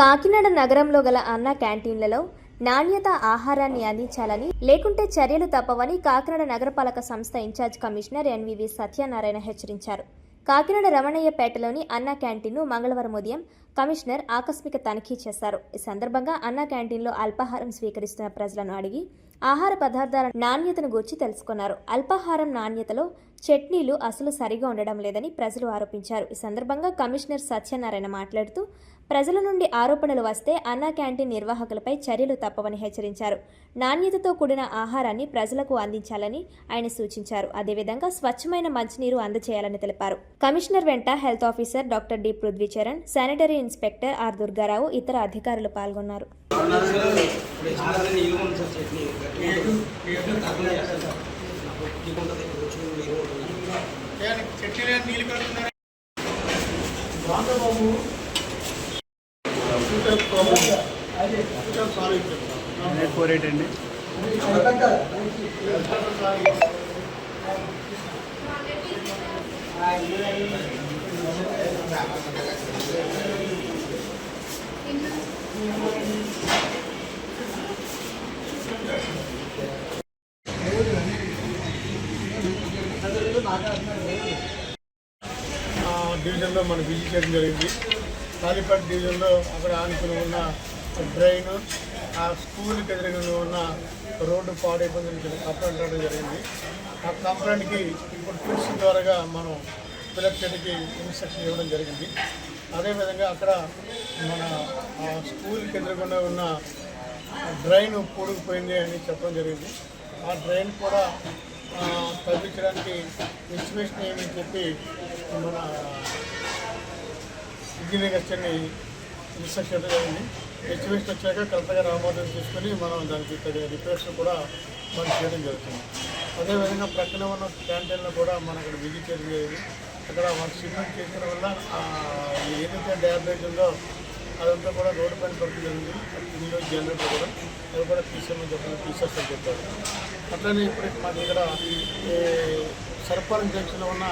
కాకినాడ నగరంలో గల అన్న క్యాంటీన్లలో నాణ్యత ఆహారాన్ని అందించాలని లేకుంటే చర్యలు తప్పవని కాకినాడ నగరపాలక సంస్థ ఇన్ఛార్జ్ కమిషనర్ ఎన్వివి సత్యనారాయణ హెచ్చరించారు. కాకినాడ రమణయ్యపేటలోని అన్న క్యాంటీన్ను మంగళవారం ఉదయం కమిషనర్ ఆకస్మిక తనిఖీ చేశారు. ఈ సందర్భంగా అన్న క్యాంటీన్లో అల్పాహారం స్వీకరిస్తున్న ప్రజలను అడిగి ఆహార పదార్థాల నాణ్యతను గూర్చి తెలుసుకున్నారు. అల్పాహారం నాణ్యతలో చట్నీలు అసలు సరిగా ఉండడం లేదని ప్రజలు ఆరోపించారు. ఈ సందర్భంగా కమిషనర్ సత్యనారాయణ మాట్లాడుతూ ప్రజల నుండి ఆరోపణలు వస్తే అన్నా క్యాంటీన్ నిర్వాహకులపై చర్యలు తప్పవని హెచ్చరించారు. నాణ్యతతో కూడిన ఆహారాన్ని ప్రజలకు అందించాలని ఆయన సూచించారు. అదేవిధంగా స్వచ్ఛమైన మంచినీరు అందజేయాలని తెలిపారు. కమిషనర్ వెంట health officer doctor D Prudhvicharan sanitary inspector R Durgarao ఇతర అధికారులు పాల్గొన్నారు. చట్నీలు నీళ్ళు ఫోర్ ఎయిట్ అండి ఆ, డివిజన్లో మనం విజిట్ చేయడం జరిగింది. కాళీపేట డివిజన్లో అక్కడ ఆనుకుని ఉన్న డ్రైన్ ఆ స్కూల్కి ఎదురుగా ఉన్న రోడ్డు పాడైపోయిందని చెప్పి కంప్లైంట్ రావడం జరిగింది. ఆ కంప్లైంట్కి ఇప్పుడు ట్విట్స్ ద్వారా మనం కలెక్టర్కి ఇన్స్ట్రక్షన్ ఇవ్వడం జరిగింది. అదేవిధంగా అక్కడ మన స్కూల్కి ఎదురుకుండా ఉన్న డ్రైన్ పూడుకుపోయింది అని చెప్పడం జరిగింది. ఆ డ్రైన్ కూడా తగ్గించడానికి ఎస్టిమేషన్ ఏమని చెప్పి మన ఇంజనీరింగ్ అసిస్టెంట్ని ఇన్స్ట్రక్షన్ జరిగింది. ఎస్టిమేషన్ వచ్చాక కరెక్ట్గా రామోదం తీసుకొని మనం దానికి తగిన రిపేర్స్ కూడా మనం చేయడం జరుగుతుంది. అదేవిధంగా ప్రక్కన ఉన్న క్యాంటీన్లో కూడా మనకు అక్కడ విజిట్ చేయడం జరిగింది. అక్కడ మన సిమెంట్ చేసిన వల్ల ఆ, ఏదైతే డ్యామేజ్ ఉందో అదంతా కూడా రోడ్డు పైన పడుతుంది జరిగింది ఇందులో జనరేటర్ కూడా. అది కూడా తీసేమని చెప్పి తీసేస్తామని చెప్పారు. అట్లనే ఇప్పుడు మా దగ్గర ఈ జంక్షన్లో ఉన్న